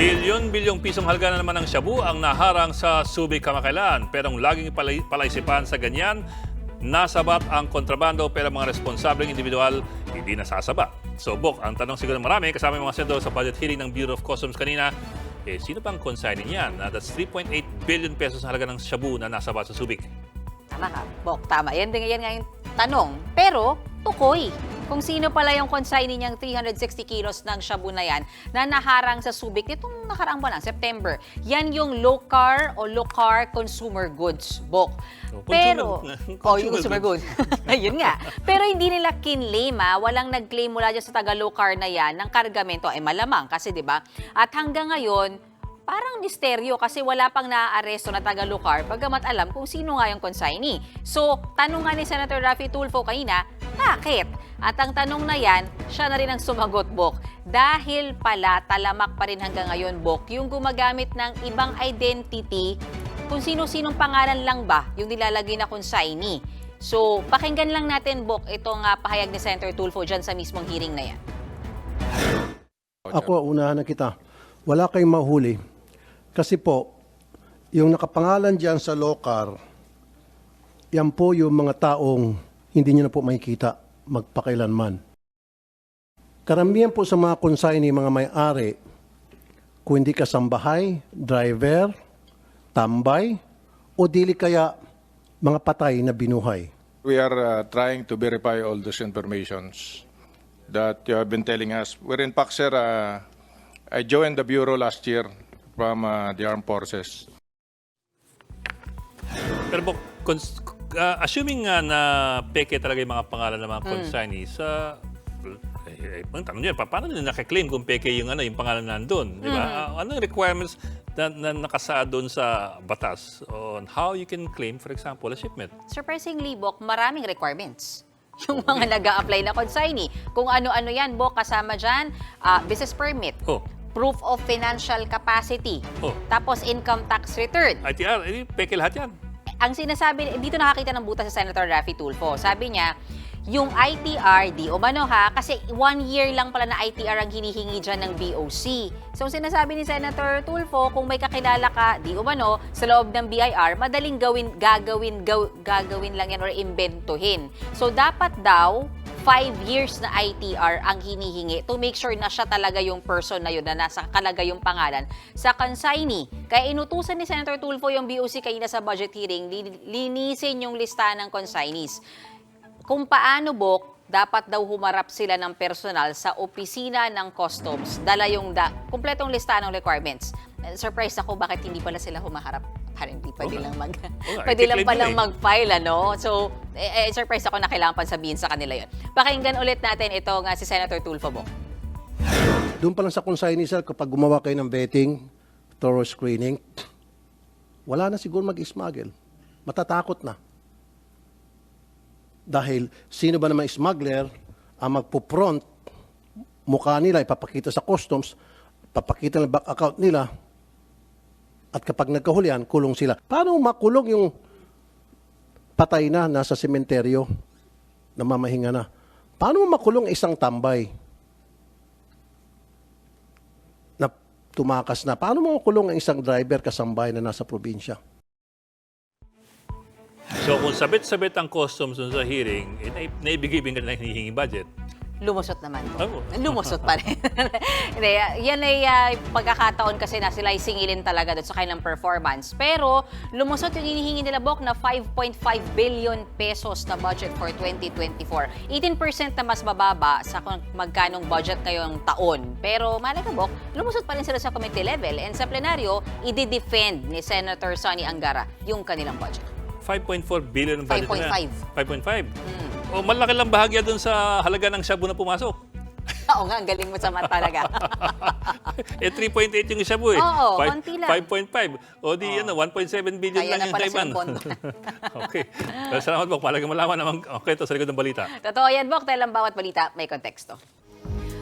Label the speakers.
Speaker 1: Bilyon-bilyong pisong halaga na naman ng shabu ang naharang sa Subic kamakailan. Pero ang laging palay- palaisipan sa ganyan, nasabat ang kontrabando pero mga responsableng individual hindi nasasabat. So, Bok, ang tanong siguro ng marami, kasama yung mga senador sa budget hearing ng Bureau of Customs kanina, eh, sino bang consignee niyan? Na that's 3.8 billion pesos ang halaga ng shabu na nasabat sa Subic.
Speaker 2: Tama ka, Bok, tama. Yan din yan nga tanong. Pero, tukoy. Kung sino pala yung consignee niyang 360 kilos ng shabu na yan na naharang sa Subic nitong nakaraang buwan, September. Yan yung low car o low car consumer goods, Bok.
Speaker 1: Oh,
Speaker 2: Pero,
Speaker 1: consumer-
Speaker 2: oh, yung
Speaker 1: consumer
Speaker 2: goods. Yun nga. Pero hindi nila kinlaim, ah. Walang nag-claim mula dyan sa taga low car na yan ng kargamento. Ay malamang kasi, di ba? At hanggang ngayon, parang misteryo kasi wala pang naaaresto na taga Lucar pagkamat alam kung sino nga yung consignee. So, tanong nga ni Senator Raffy Tulfo kanina, bakit? At ang tanong na yan, siya na rin ang sumagot, Bok. Dahil pala talamak pa rin hanggang ngayon, Bok, yung gumagamit ng ibang identity kung sino-sinong pangalan lang ba yung nilalagay na consignee. So, pakinggan lang natin, Bok, itong ah, pahayag ni Senator Tulfo dyan sa mismong hearing na yan.
Speaker 3: Ako, unahan na kita. Wala kayong mahuli. Kasi po, yung nakapangalan dyan sa locar, yan po yung mga taong hindi nyo na po makikita magpakailanman. Karamihan po sa mga consignee, mga may-ari, kung hindi kasambahay, driver, tambay, o dili kaya mga patay na binuhay.
Speaker 4: We are uh, trying to verify all those informations that you have been telling us. We're in fact, sir, uh, I joined the Bureau last year from uh, the Armed Forces.
Speaker 1: Pero Bok, cons- ah, assuming nga na peke talaga yung mga pangalan ng mga consignees, sa eh, eh, ang tanong niya, pa- paano nila nakaklaim kung peke yung ano, yung pangalan nandun, di ba? Ah, ano yung requirements na, na nakasaad doon sa batas on how you can claim, for example, a shipment?
Speaker 2: Surprisingly, Bok, maraming requirements. Yung mga nag apply na consignee. Kung ano-ano yan, Bok, kasama dyan, ah, business permit,
Speaker 1: Oh,
Speaker 2: proof of financial capacity,
Speaker 1: Oh.
Speaker 2: tapos income tax return.
Speaker 1: ITR, eh, peke lahat yan.
Speaker 2: Ang sinasabi, dito nakakita ng butas sa Senator Raffy Tulfo. Sabi niya, yung ITR, di umano ha, kasi one year lang pala na ITR ang hinihingi dyan ng BOC. So, ang sinasabi ni Senator Tulfo, kung may kakilala ka, di umano, sa loob ng BIR, madaling gawin, gagawin, gaw, gagawin lang yan or imbentuhin. So, dapat daw, five years na ITR ang hinihingi to make sure na siya talaga yung person na yun, na nasa kalaga yung pangalan sa consignee. Kaya inutusan ni Senator Tulfo yung BOC kanina sa budget hearing, li- linisin yung listahan ng consignees. Kung paano, Bok, dapat daw humarap sila ng personal sa opisina ng customs, dala yung da- kumpletong listahan ng requirements. Eh, Surprise ako bakit hindi pala sila humaharap. Parang hindi pwede lang mag
Speaker 1: Okay,
Speaker 2: pwede lang palang
Speaker 1: eh.
Speaker 2: mag-file ano. So, eh, eh, surprise ako na kailangan pa sabihin sa kanila 'yon. Pakinggan ulit natin ito nga si Senator Tulfo Bok.
Speaker 3: Doon pa lang sa consignee, sir, kapag gumawa kayo ng betting, thorough screening, wala na siguro mag-smuggle. Matatakot na. Dahil sino ba naman smuggler ang magpo-front, mukha nila, ipapakita sa customs, papakita ng bank account nila, at kapag nagkahulihan, kulong sila. Paano makulong yung patay na nasa sementeryo, namamahinga na? Paano makulong isang tambay? na tumakas na. Paano mo kulong ang isang driver kasambay na nasa probinsya?
Speaker 1: So kung sabit-sabit ang customs sa hearing, eh, naib- naibigay-bigay ka na ng hinihinging budget.
Speaker 2: Lumusot naman po. Lumusot pa rin. Hindi, ah, yan ay ah, pagkakataon kasi na sila ay singilin talaga doon sa kanilang performance. Pero lumusot yung hinihingi nila Bok na 5.5 billion pesos na budget for 2024. 18% na mas bababa sa kung magkanong budget ngayong taon. Pero malaga Bok, lumusot pa rin sila sa committee level. And sa plenaryo, i-defend ni Senator Sonny Angara yung kanilang budget.
Speaker 1: 5.4 billion ang budget nila.
Speaker 2: 5.5.
Speaker 1: 5.5. O malaki lang bahagya dun sa halaga ng shabu na pumasok.
Speaker 2: Oo nga, ang galing mo sa mata talaga.
Speaker 1: eh 3.8 yung shabu eh.
Speaker 2: Oo,
Speaker 1: Five-
Speaker 2: konti lang.
Speaker 1: 5.5. O di ano, 1.7 billion
Speaker 2: Kaya
Speaker 1: lang
Speaker 2: na
Speaker 1: yung
Speaker 2: pala
Speaker 1: Taiwan.
Speaker 2: silang pondo.
Speaker 1: okay. Salamat po. Malagang malaman naman ang kwento sa likod ng balita.
Speaker 2: Totoo yan, Bok. Dahil ang bawat balita may konteksto.